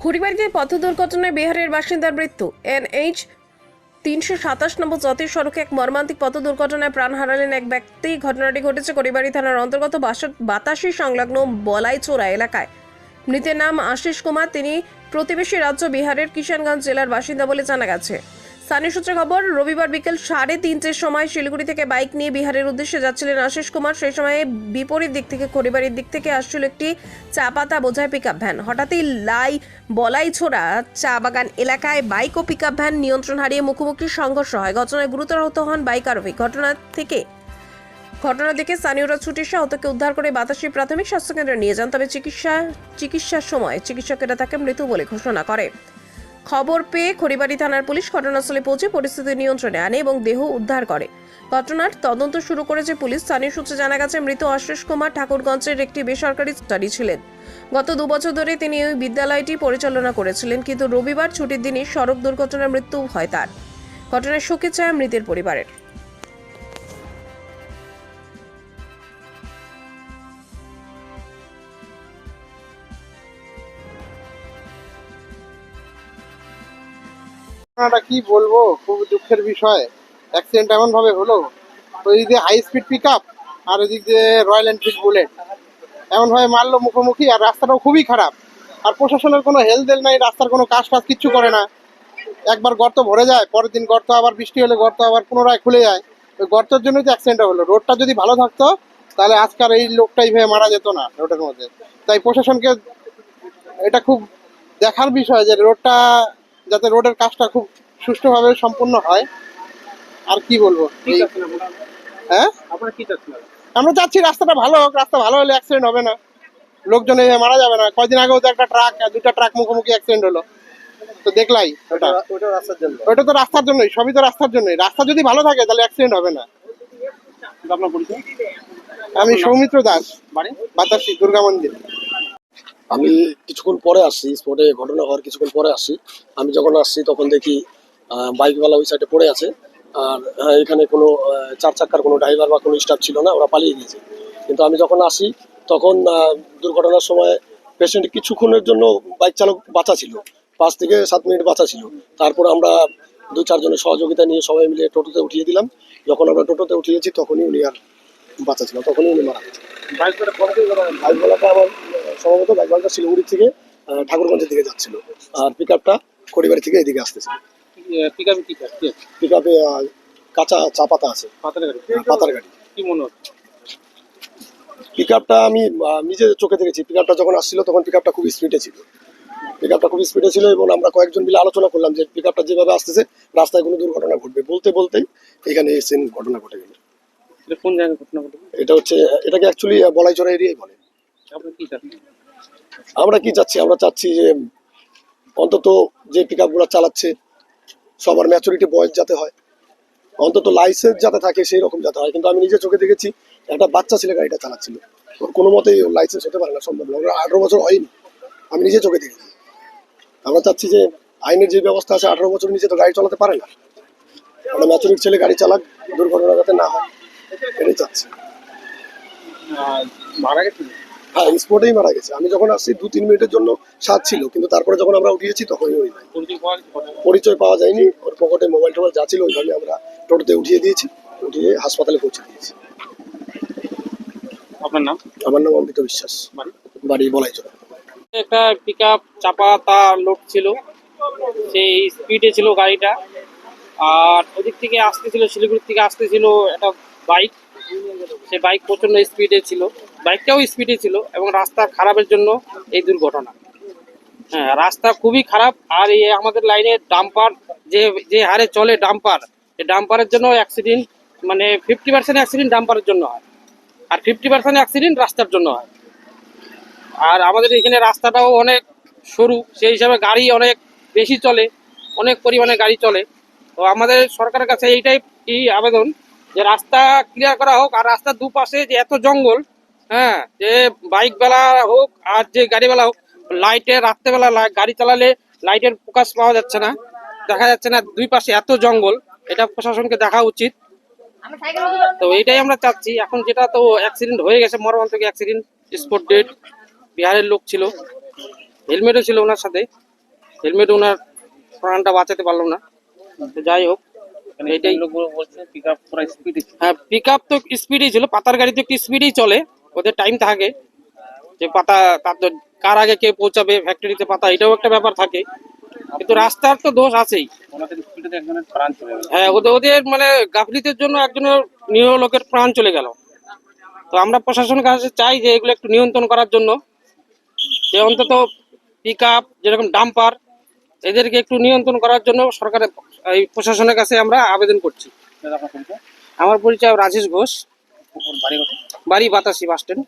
খুঁড়িবাড়িতে পথ দুর্ঘটনায় বিহারের বাসিন্দার মৃত্যু। এনএইচ তিনশো সাতাশ নম্বর জাতীয় সড়কে এক মর্মান্তিক পথ দুর্ঘটনায় প্রাণ হারালেন এক ব্যক্তি। ঘটনাটি ঘটেছে করিবাড়ি থানার অন্তর্গত বাতাসি সংলগ্ন বলাইচোরা এলাকায়। মৃতের নাম আশিস কুমার। তিনি প্রতিবেশী রাজ্য বিহারের কিষানগঞ্জ জেলার বাসিন্দা বলে জানা গেছে। স্থানীয় সূত্রে খবর, রবিবার বিকেল সাড়ে তিনটের সময় শিলিগুড়ি থেকে বাইক নিয়ে বিহারের উদ্দেশ্যে যাচ্ছিলেন আশিস কুমার। সেই সময়ে বিপরীত দিক থেকে খড়িবাড়ির দিক থেকে আসছিল একটি চা পাতা বোঝায় পিকআপ ভ্যান হঠাৎই লাই বলাই ছোড়া চা বাগান এলাকায় বাইক ও পিকআপ ভ্যান নিয়ন্ত্রণ হারিয়ে মুখোমুখি সংঘর্ষ হয়। ঘটনায় গুরুতর আহত হন বাইক আরোহী। ঘটনা থেকে ঘটনা দেখে স্থানীয়রা ছুটে এসে আহতকে উদ্ধার করে বাতাসী প্রাথমিক স্বাস্থ্যকেন্দ্রে নিয়ে যান। তবে চিকিৎসা, চিকিৎসার সময় চিকিৎসকেরা তাকে মৃত বলে ঘোষণা করে খবর পেয়ে খড়িবাড়ি থানার পুলিশ ঘটনাস্থলে পৌঁছে পরিস্থিতি নিয়ন্ত্রণে আনে এবং দেহ উদ্ধার করে। ঘটনার তদন্ত শুরু করেছে পুলিশ। স্থানীয় সূত্রে জানা গেছে, মৃত আশিস কুমার ঠাকুরগঞ্জের একটি বেসরকারি স্টাডি ছিলেন। গত দুবছর ধরে তিনি ওই বিদ্যালয়টি পরিচালনা করেছিলেন, কিন্তু রবিবার ছুটির দিনই সড়ক দুর্ঘটনায় মৃত্যু হয় তার। ঘটনায় শোকে চায় মৃতের পরিবারের। ঘটনাটা কি বলব? খুব দুঃখের বিষয়। অ্যাক্সিডেন্ট এমন ভাবে হলো। ওই দিয়ে হাই স্পিড পিক আপ আর ওই দিক দিয়ে রয়্যাল এনফিল্ড বুলেট এমন ভাবে মারলো মুখোমুখি আর রাস্তাটাও খুবই খারাপ। আর প্রশাসনের কোনো হেলদেল নাই, রাস্তার কোনো কাজ টাজ কিচ্ছু করে না। একবার গর্ত ভরে যায়, পরের দিন গর্ত আবার বৃষ্টি হলে গর্ত আবার পুনরায় খুলে যায়। ওই গর্তের জন্যই তো অ্যাক্সিডেন্টটা হলো। রোডটা যদি ভালো থাকতো, তাহলে আজকাল এই লোকটাই ভেবে মারা যেত না রোডের মধ্যে। তাই প্রশাসনকে এটা খুব দেখার বিষয় যে রোডটা যাতে রোডের কাজটা খুব সুষ্ঠুভাবে সম্পূর্ণ হয়। আর কি বলব? হ্যাঁ? আপনারা আমরা চাচ্ছি রাস্তাটা ভালো হোক রাস্তা ভালো হলে অ্যাক্সিডেন্ট হবে না। লোকজন মারা যাবে না। কয়দিন আগেও তো একটা ট্রাক দুটা ট্রাক মুখোমুখি অ্যাক্সিডেন্ট হলো। তো দেখলাই ওটা। ওটা রাস্তার জন্য। ওটা তো রাস্তার জন্যই সবই তো রাস্তার জন্যই। রাস্তা যদি ভালো থাকে তাহলে অ্যাক্সিডেন্ট হবে না। আমি সৌমিত্র দাস। বাড়ি? বাতাসি দুর্গা মন্দির। আমি কিছুক্ষণ পরে আসছি স্পটে ঘটনা হওয়ার কিছুক্ষণ পরে আসছি। আমি যখন আসছি তখন দেখি বাইকওয়ালা ওই সাইডে পড়ে আছে। আর এখানে কোনো চার চাক্কার কোনো ড্রাইভার বা কোনো স্টাফ ছিল না ওরা পালিয়ে গিয়েছে। কিন্তু আমি যখন আসি তখন দুর্ঘটনার সময় পেশেন্ট কিছুক্ষণের জন্য বাইক চালক বাঁচা ছিল। পাঁচ থেকে সাত মিনিট বাঁচা ছিল। তারপর আমরা দু চারজনের সহযোগিতা নিয়ে সবাই মিলে টোটোতে উঠিয়ে দিলাম। যখন আমরা টোটোতে উঠিয়েছি তখনই উনি আর বাঁচা ছিল তখনই উনি মারা গেছে। বাইকওয়ালাটা আমার সম্ভবত বাইকওয়ালাটা শিলিগুড়ি থেকে ঠাকুরগঞ্জের দিকে যাচ্ছিল। আর পিক আপটা খড়িবাড়ি থেকে এদিকে আসতেছে। পিক আপে পিক আপে কাঁচা চা পাতা আছে। পাতার গাড়ি পাতার গাড়ি কি মনে হচ্ছে পিক আপটা আমি নিজে চোখে দেখেছি। পিক আপটা যখন আসছিল তখন পিক আপটা খুব স্পিডে ছিল। পিক আপটা খুব স্পিডে ছিল এবং আমরা কয়েকজন মিলে আলোচনা করলাম যে পিক আপটা যেভাবে আসতেছে রাস্তায় কোনো দুর্ঘটনা ঘটবে। বলতে বলতেই এখানে সেম ঘটনা ঘটে গেল। কোন জায়গায় ঘটনা ঘটবে এটা হচ্ছে এটাকে অ্যাকচুয়ালি বলাইচড়া এরিয়াই বলে। আমরা কি চাচ্ছি? আমরা চাচ্ছি? যে অন্তত যে পিক আপগুলো চালাচ্ছে সবার ম্যাচুরিটি বয়স যাতে হয় অন্তত লাইসেন্স যাতে থাকে সেই রকম যাতে হয়। কিন্তু আমি নিজে চোখে দেখেছি একটা বাচ্চা ছেলে গাড়িটা চালাচ্ছিল। ওর কোনো মতেই লাইসেন্স হতে পারে না সম্ভব না। ওরা আঠারো বছর হয়নি। আমি নিজে চোখে দেখেছি। আমরা চাচ্ছি যে আইনের যে ব্যবস্থা আছে আঠারো বছর নিচে তো গাড়ি চালাতে পারে না। আমরা ম্যাচুরিটি ছেলে গাড়ি চালাক দুর্ঘটনা যাতে না হয় এটাই চাচ্ছি। মারা গেছে? হ্যাঁ স্পটেই মারা গেছে। আমি যখন আসছি দু তিন মিনিটের জন্য সাথ ছিল কিন্তু তারপরে যখন আমরা উঠিয়েছি তখনই ওই নাই। পরিচয় পাওয়া যায়নি। ওর পকেটে মোবাইল টোবাইল যা ছিল ওইভাবে আমরা টোটোতে উঠিয়ে দিয়েছি উঠিয়ে হাসপাতালে পৌঁছে দিয়েছি। আপনার নাম? আমার নাম অমৃত বিশ্বাস। বাড়ি? বলাই চলে একটা পিক আপ চাপা তা লোড ছিল। সেই স্পিডে ছিল গাড়িটা। আর ওদিক থেকে আসতেছিল শিলিগুড়ি থেকে আসতেছিল একটা বাইক সে বাইক প্রচণ্ড স্পিডে ছিল। বাইকটাও স্পিডে ছিল এবং রাস্তা খারাপের জন্য এই দুর্ঘটনা। হ্যাঁ রাস্তা খুবই খারাপ আর এই আমাদের লাইনে ডাম্পার যে যে হারে চলে ডাম্পার এই ডাম্পারের জন্য অ্যাক্সিডেন্ট মানে ফিফটি পার্সেন্ট অ্যাক্সিডেন্ট ডাম্পারের জন্য হয়। আর ফিফটি পার্সেন্ট অ্যাক্সিডেন্ট রাস্তার জন্য হয়। আর আমাদের এখানে রাস্তাটাও অনেক সরু, সেই হিসাবে গাড়ি অনেক বেশি চলে, অনেক পরিমাণে গাড়ি চলে। তো আমাদের সরকারের কাছে এইটাই এই আবেদন যে রাস্তা ক্লিয়ার করা হোক আর রাস্তার দুপাশে যে এত জঙ্গল হ্যাঁ যে বাইক বেলা হোক আর যে গাড়িবেলা হোক লাইটে রাত্রেবেলা গাড়ি চালালে লাইটের ফোকাস পাওয়া যাচ্ছে না। দেখা যাচ্ছে না দুই পাশে এত জঙ্গল এটা প্রশাসনকে দেখা উচিত। তো এটাই আমরা চাচ্ছি। এখন যেটা তো অ্যাক্সিডেন্ট হয়ে গেছে মর্মান্তক অ্যাক্সিডেন্ট স্পট ডেট বিহারের লোক ছিল। হেলমেটও ছিল ওনার সাথে। হেলমেট ওনার প্রাণটা বাঁচাতে পারল না। যাই হোক এটাই বলছে পিক আপ পুরো স্পিডে হ্যাঁ পিক আপ তো স্পিডেই ছিল পাতার গাড়ি তো একটু স্পিডেই চলে। ওদের টাইম থাকে যে পাতা তার তো কার আগে কে পৌঁছাবে ফ্যাক্টরিতে পাতা এটাও একটা ব্যাপার থাকে। কিন্তু রাস্তার তো দোষ আছেই। হ্যাঁ ওদের ওদের মানে গাফলিতের জন্য একজনের নিরীহ লোকের প্রাণ চলে গেল। তো আমরা প্রশাসনের কাছে চাই যে এগুলো একটু নিয়ন্ত্রণ করার জন্য। যে অন্তত পিক আপ যেরকম ডাম্পার এদেরকে একটু নিয়ন্ত্রণ করার জন্য সরকারের এই প্রশাসনের কাছে আমরা আবেদন করছি। আমার পরিচয় রাজেশ ঘোষ। বাড়ি বাড়ি বাতাসি বাস স্ট্যান্ড।